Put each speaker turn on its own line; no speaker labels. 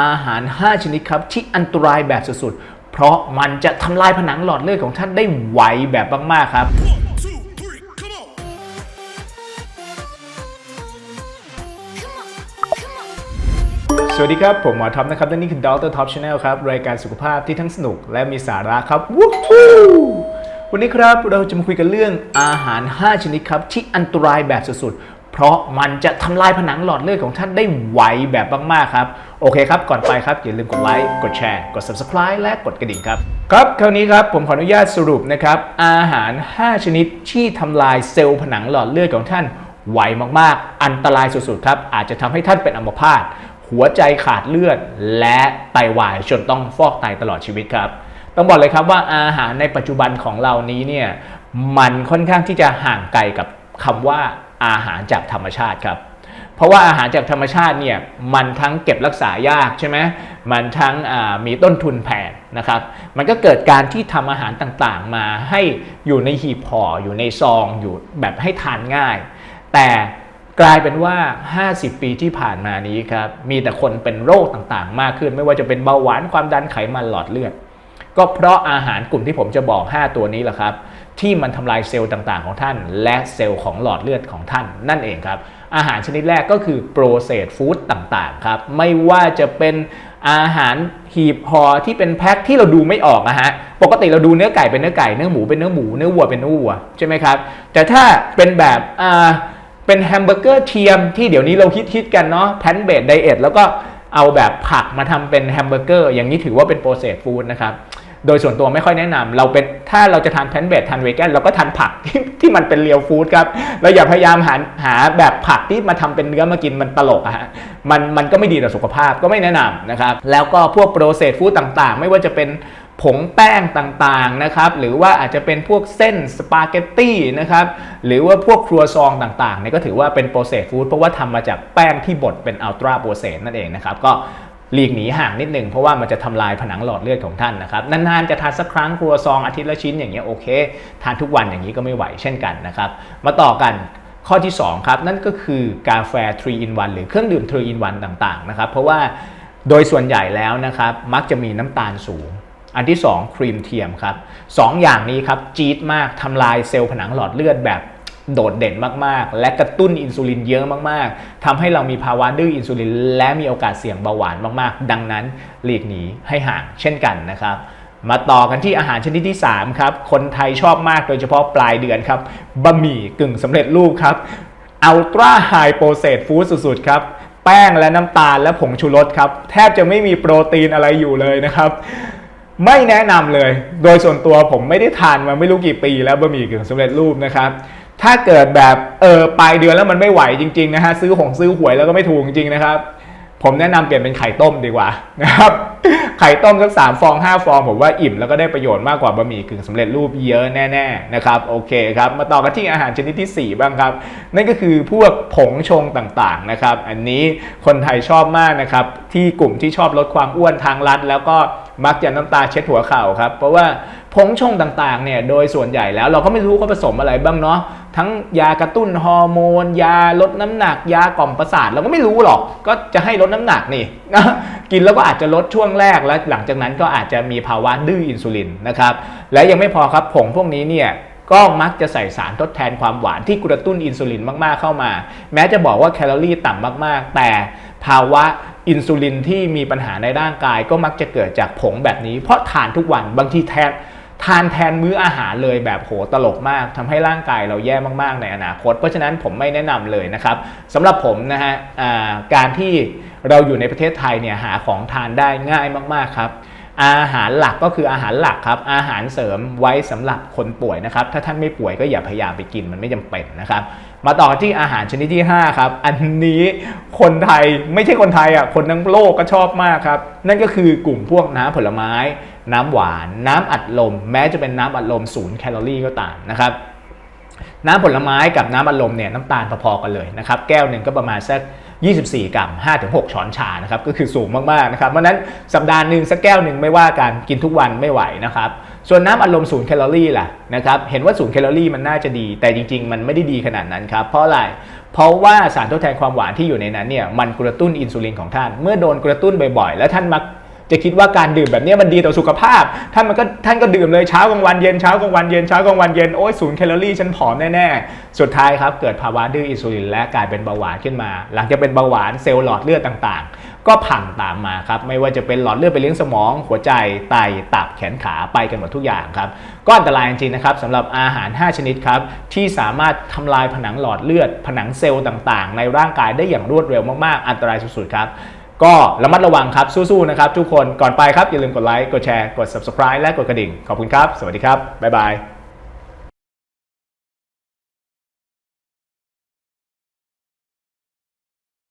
อาหาร 5 ชนิดครับ ที่อันตรายแบบสุดๆ เพราะมันจะทำลายผนังหลอดเลือดของท่านได้ไวแบบมากๆครับ สวัสดีครับ ผมหมอท็อปนะครับและนี่คือดรท็อปชาแนลครับ รายการสุขภาพที่ทั้งสนุกและมีสาระครับวู้ฮู้วันนี้ครับเราจะมาคุยกันเรื่องอาหาร 5 ชนิดครับ ที่อันตรายแบบสุดๆ เพราะมันจะทำลายผนังหลอดเลือดของท่านได้ไวแบบมากๆครับ โอเคครับ ก่อนไปครับ อย่าลืมกดไลค์กดแชร์กด subscribe และกดกระดิ่งครับ ครับคราวนี้ครับผมขออนุญาตสรุปนะครับ อาหาร 5 ชนิดที่ทำลายเซลล์ผนังหลอดเลือดของท่านไวมากๆ อันตรายสุดๆครับ อาจจะทำให้ท่านเป็นอัมพาตหัวใจขาดเลือด และไตวายจนต้องฟอกไตตลอดชีวิตครับ ต้องบอกเลยครับว่าอาหารในปัจจุบันของเรานี้เนี่ยมันค่อนข้างที่จะห่างไกลกับคำว่า อาหารจากธรรมชาติครับ เพราะว่าอาหารจากธรรมชาติเนี่ยมันทั้งเก็บรักษายากใช่ไหมมันทั้งมีต้นทุนแพงนะครับ มันก็เกิดการที่ทำอาหารต่างๆ มาให้อยู่ในหีบห่ออยู่ในซองอยู่แบบให้ทานง่าย แต่กลายเป็นว่า 50 ปีที่ผ่านมานี้ครับ มีแต่คนเป็นโรคต่างๆ มากขึ้น ไม่ว่าจะเป็นเบาหวานความดันไขมันหลอดเลือด ก็เพราะอาหารกลุ่มที่ผมจะบอก 5 ตัวนี้แหละครับ ที่มันทำลายเซลล์ต่างๆของท่าน และเซลล์ของหลอดเลือดของท่านนั่นเองครับ อาหารชนิดแรกก็คือโปรเซสฟู้ดต่างๆครับ ไม่ว่าจะเป็นอาหารหีบห่อที่เป็นแพ็คที่เราดูไม่ออกนะฮะ ปกติเราดูเนื้อไก่เป็นเนื้อไก่ เนื้อหมูเป็นเนื้อหมู เนื้อวัวเป็นเนื้อวัวใช่ไหมครับ แต่ถ้าเป็นแบบอ่าเป็นแฮมเบอร์เกอร์เทียมที่เดี๋ยวนี้เราคิดคิดๆกันเนาะแพนเบดไดเอทแล้วก็เอาแบบผักมาทำเป็นแฮมเบอร์เกอร์อย่างนี้ถือว่าเป็นโปรเซสฟู้ดนะครับ โดยส่วนตัวไม่ค่อยแนะนำเราเป็นถ้าเราจะทานแพนเบดทานเวแกนเราก็ทานผักที่ที่มันเป็นเรียลฟู้ดครับเราอย่าพยายามหาหาแบบผักที่มาทำเป็นเนื้อมากินมันตลกอะฮะมันมันก็ไม่ดีต่อสุขภาพก็ไม่แนะนำนะครับแล้วก็พวกโปรเซสฟู้ดต่างๆ ไม่ว่าจะเป็นผงแป้งต่างๆนะครับหรือว่าอาจจะเป็นพวกเส้นสปาเกตตี้นะครับหรือว่าพวกครัวซองต่างๆเนี่ยก็ถือว่าเป็นโปรเซสฟู้ดเพราะว่าทำมาจากแป้งที่บดเป็นอัลตราโปรเซสนั่นเองนะครับก็ หลีกหนีห่างนิดหนึ่งเพราะว่ามันจะทำลายผนังหลอดเลือดของท่านนะครับนานๆจะทานสักครั้งครัวซองอาทิตย์ละชิ้นอย่างเงี้ยโอเค ทานทุกวันอย่างนี้ก็ไม่ไหวเช่นกันนะครับ มาต่อกันข้อที่2ครับนั่นก็คือกาแฟ3 in 1หรือเครื่องดื่ม3 in 1ต่างๆนะครับเพราะว่าโดยส่วนใหญ่แล้วนะครับมักจะมีน้ำตาลสูง อันที่ 2 ครีมเทียมครับสองอย่างนี้ครับจี๊ดมากทำลายเซลล์ผนังหลอดเลือดแบบ โดดเด่นมากๆ และกระตุ้นอินซูลินเยอะมากๆทำให้เรามีภาวะดื้ออินซูลิน และมีโอกาสเสี่ยงเบาหวานมากๆ ดังนั้นหลีกหนีให้ห่างเช่นกันนะครับมาต่อกันที่อาหารชนิดที่ 3 ครับ คนไทยชอบมากโดยเฉพาะปลายเดือนครับบะหมี่กึ่งสำเร็จรูปครับอัลตร้าไฮโปรเซสฟู้ดสุดๆ ครับ แป้งและน้ำตาลและผงชูรสครับ แทบจะไม่มีโปรตีนอะไรอยู่เลยนะครับ ไม่แนะนำเลย โดยส่วนตัวผมไม่ได้ทานมาไม่รู้กี่ปีแล้วบะหมี่กึ่งสำเร็จรูปนะครับ ถ้าเกิดแบบเออปลายเดือนแล้วมันไม่ไหวจริงๆนะฮะซื้อหงซื้อหวยแล้วก็ไม่ถูกจริงๆนะครับ ผมแนะนำเปลี่ยนเป็นไข่ต้มดีกว่านะครับไข่ต้มสักสามฟองห้าฟอง ผมว่าอิ่มแล้วก็ได้ประโยชน์มากกว่าบะหมี่กึ่งสำเร็จรูปเยอะแน่ๆนะครับโอเคครับมาต่อกันที่อาหารชนิดที่ 4 บ้างครับ นั่นก็คือพวกผงชงต่างๆนะครับ อันนี้คนไทยชอบมากนะครับที่กลุ่มที่ชอบลดความอ้วนทางลัดแล้วก็ มักจะน้ำตาเช็ดหัวเข่าครับ เพราะว่าผงชงต่างๆเนี่ยโดยส่วนใหญ่แล้วเราก็ไม่รู้เขาผสมอะไรบ้างเนาะทั้งยากระตุ้นฮอร์โมน ยาลดน้ำหนัก ยากล่อมประสาทเราก็ไม่รู้หรอก ก็จะให้ลดน้ำหนักนี่กินแล้วก็อาจจะลดช่วงแรกแล้วหลังจากนั้นก็อาจจะมีภาวะดื้ออินซูลินนะครับและยังไม่พอครับผงพวกนี้เนี่ยก็มักจะใส่สารทดแทนความหวานที่กระตุ้นอินซูลินมากๆเข้ามา แม้จะบอกว่าแคลอรี่ต่ำมากๆ แต่ ภาวะอินซูลินที่มีปัญหาในร่างกายก็มักจะเกิดจากผงแบบนี้ เพราะทานทุกวันบางทีแทนทานแทนมื้ออาหารเลยแบบโหตลกมากทำให้ร่างกายเราแย่มากๆในอนาคต เพราะฉะนั้นผมไม่แนะนำเลยนะครับสำหรับผมนะฮะการที่เราอยู่ในประเทศไทยเนี่ยหาของทานได้ง่ายมากๆครับ อาหารหลักก็คืออาหารหลักครับ อาหารเสริมไว้สำหรับคนป่วยนะครับ ถ้าท่านไม่ป่วยก็อย่าพยายามไปกินมันไม่จำเป็นนะครับ มาต่อที่อาหารชนิดที่ 5 ครับ อันนี้คนไทยไม่ใช่คนไทยอะ คนทั้งโลกก็ชอบมากครับ นั่นก็คือกลุ่มพวกน้ำผลไม้ น้ำหวาน น้ำอัดลม แม้จะเป็นน้ำอัดลมศูนย์แคลอรี่ก็ตามนะครับน้ำผลไม้กับน้ำอัดลมเนี่ยน้ำตาลพอๆกันเลยนะครับ แก้วหนึ่งก็ประมาณสัก 24 กรัม 5-6 ช้อนชานะครับก็คือสูงมากๆนะครับเพราะนั้นสัปดาห์หนึ่งสักแก้วหนึ่งไม่ว่ากันกินทุกวันไม่ไหวนะครับส่วนน้ำอารมณ์ศูนย์แคลอรี่ล่ะนะครับเห็นว่าศูนย์แคลอรี่มันน่าจะดี แต่จริง ๆ มันไม่ได้ดีขนาดนั้นครับเพราะอะไรเพราะว่าสารทดแทนความหวานที่อยู่ในนั้นเนี่ยมันกระตุ้นอินซูลินของท่าน เมื่อโดนกระตุ้นบ่อยๆ แล้วท่านมัก จะคิดว่าการดื่มแบบนี้มันดีต่อสุขภาพ ท่านมันก็ท่านก็ดื่มเลยเช้ากลางวันเย็นเช้ากลางวันเย็นเช้ากลางวันเย็นโอ้ยศูนย์แคลอรี่ฉันผอมแน่ๆ สุดท้ายครับเกิดภาวะดื้ออินซูลินและกลายเป็นเบาหวานขึ้นมา หลังจากเป็นเบาหวานเซลล์หลอดเลือดต่างๆ ก็พังตามมาครับไม่ว่าจะเป็นหลอดเลือดไปเลี้ยงสมอง หัวใจไตตับแขนขาไปกันหมดทุกอย่างครับก็อันตรายจริงๆนะครับสำหรับอาหาร 5 ชนิดครับที่สามารถทำลายผนังหลอดเลือด ผนังเซลล์ต่างๆ ในร่างกายได้อย่างรวดเร็วมากๆ อันตรายสุดๆครับ ก็ระมัดระวังครับสู้ๆนะครับทุกคนก่อนไปครับอย่าลืมกดไลค์กดแชร์กด subscribe และกดกระดิ่งขอบคุณครับ สวัสดีครับบ๊ายบาย